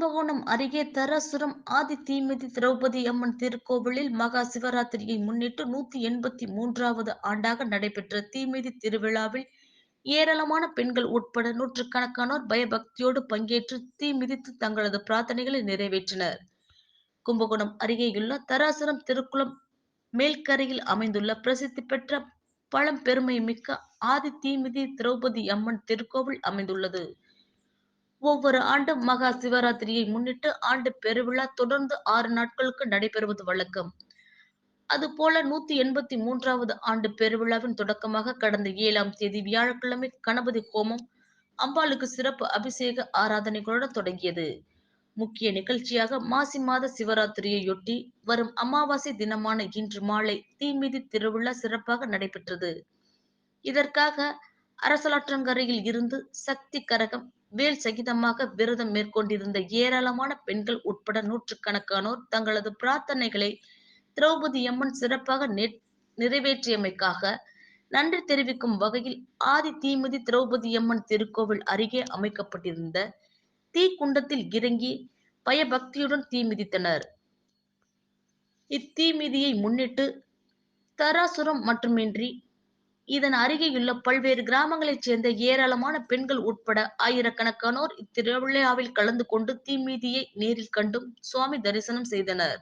கும்பகோணம் அருகே தராசுரம் ஆதி தீமிதி திரௌபதி அம்மன் திருக்கோவிலில் மகா சிவராத்திரியை முன்னிட்டு நூத்தி எண்பத்தி மூன்றாவது ஆண்டாக நடைபெற்ற தீமிதி திருவிழாவில் ஏராளமான பெண்கள் உட்பட நூற்றுக்கணக்கானோர் பயபக்தியோடு பங்கேற்று தீ மிதித்து தங்களது பிரார்த்தனைகளை நிறைவேற்றினர். கும்பகோணம் அருகேயுள்ள தராசுரம் திருக்குளம் மேல்கரையில் அமைந்துள்ள பிரசித்தி பெற்ற பழம்பெருமை மிக்க ஆதி தீமிதி திரௌபதி அம்மன் திருக்கோவில் அமைந்துள்ளது. ஒவ்வொரு ஆண்டும் மகா சிவராத்திரியை முன்னிட்டு ஆண்டு பெருவிழா தொடர்ந்து ஆறு நாட்களுக்கு நடைபெறுவது வழக்கம். அதுபோல நூத்தி எண்பத்தி மூன்றாவது ஆண்டு பெருவிழாவின் தொடக்கமாக கடந்த ஏழாம் தேதி வியாழக்கிழமை கணபதி ஹோமம் அம்பாளுக்கு சிறப்பு அபிஷேக ஆராதனைகளுடன் தொடங்கியது. முக்கிய நிகழ்ச்சியாக மாசி மாத சிவராத்திரியையொட்டி வரும் அமாவாசை தினமான இன்று மாலை தீமிதி திருவிழா சிறப்பாக நடைபெற்றது. இதற்காக அரசலாற்றங்கரையில் இருந்து சக்தி கரகம் வேல் சகிதமாக விரதம் மேற்கொண்டிருந்த ஏராளமான பெண்கள் உட்பட நூற்றுக்கணக்கானோர் தங்களது பிரார்த்தனைகளை திரௌபதி அம்மன் சிறப்பாக நிறைவேற்றியமைக்காக நன்றி தெரிவிக்கும் வகையில் ஆதி தீமிதி திரௌபதி அம்மன் திருக்கோவில் அருகே அமைக்கப்பட்டிருந்த தீக்குண்டத்தில் இறங்கி பயபக்தியுடன் தீ மிதித்தனர். இத்தீமிதியை முன்னிட்டு தராசுரம் மட்டுமின்றி இதன் அருகேயுள்ள பல்வேறு கிராமங்களைச் சேர்ந்த ஏராளமான பெண்கள் உட்பட ஆயிரக்கணக்கானோர் இத்திருவிழாவில் கலந்து கொண்டு தீமிதியை நேரில் கண்டும் சுவாமி தரிசனம் செய்தனர்.